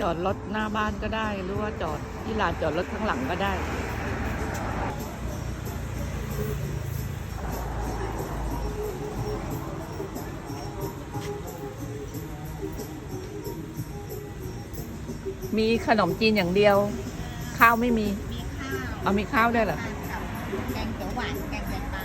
จอดรถหน้าบ้านก็ได้ หรือว่าจอดที่ลานจอดรถข้างหลังก็ได้ มีขนมจีนอย่างเดียว ข้าวไม่มี มีข้าว เอามีข้าวด้วยเหรอทานกับแกงเขียวหวาน แกงไตปลา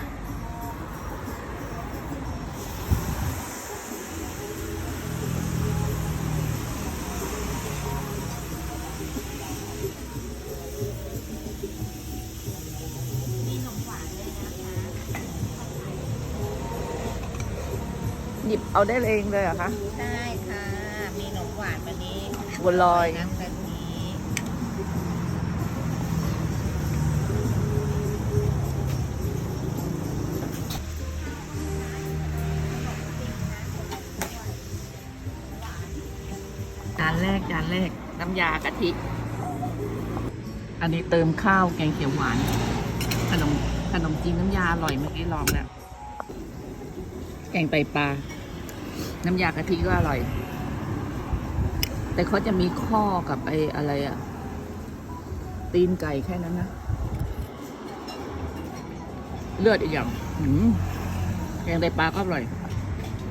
หยิบเอาได้เองเลยเหรอคะได้ค่ะ มีขนมหวานวันนี้บัวลอย น้ำกะทิจานแรกจานแรกน้ำยากะทิ อันนี้เติมข้าวแกงเขียวหวาน ขนมขนมจีนน้ำยาอร่อยเมื่อกี้ลองแล้ว แกงไตปลา น้ำยากะทิก็อร่อย แต่เขาจะมีข้อกับไอ้อะไรอะตีนไก่แค่นั้นนะ เลือดอีกอย่างแกงไตปลาก็อร่อย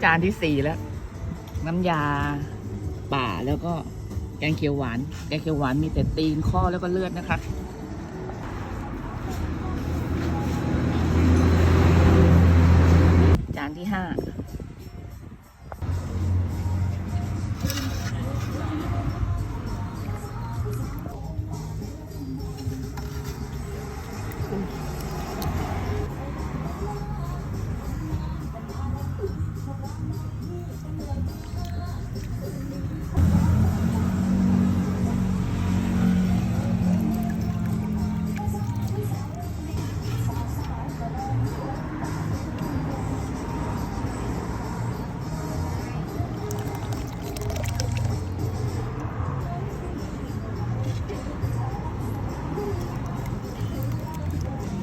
จานที่สี่แล้ว น้ำยาป่าแล้วก็แกงเขียวหวาน แกงเขียวหวานมีแต่ตีนข้อแล้วก็เลือดนะคะ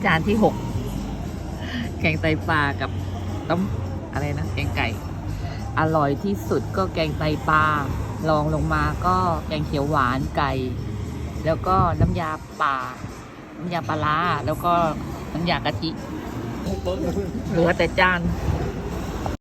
จานที่หกแกงไตปลากับต้มอะไรนะแกงไก่ อร่อยที่สุดก็แกงไตปลารองลงมาก็แกงเขียวหวานไก่ แล้วก็น้ำยาป่า น้ำยาปลาแล้วก็น้ำยากะทิเหลือแต่จาน